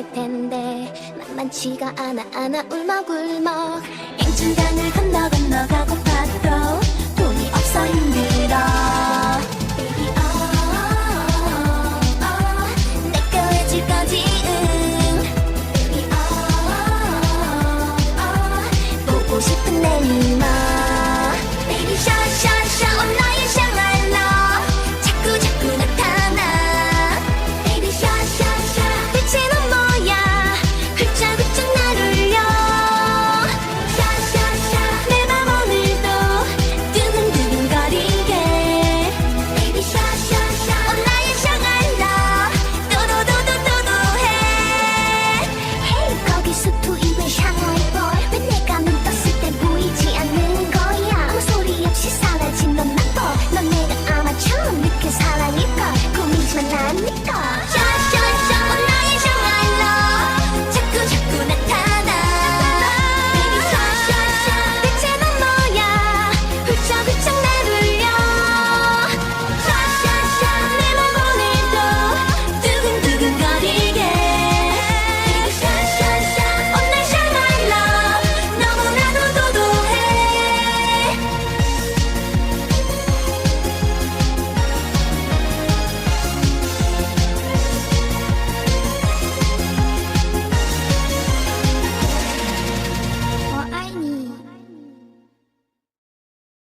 될 텐데 만만치가 않아 않아 울먹울먹. 앵춘강을 건너 건너 가고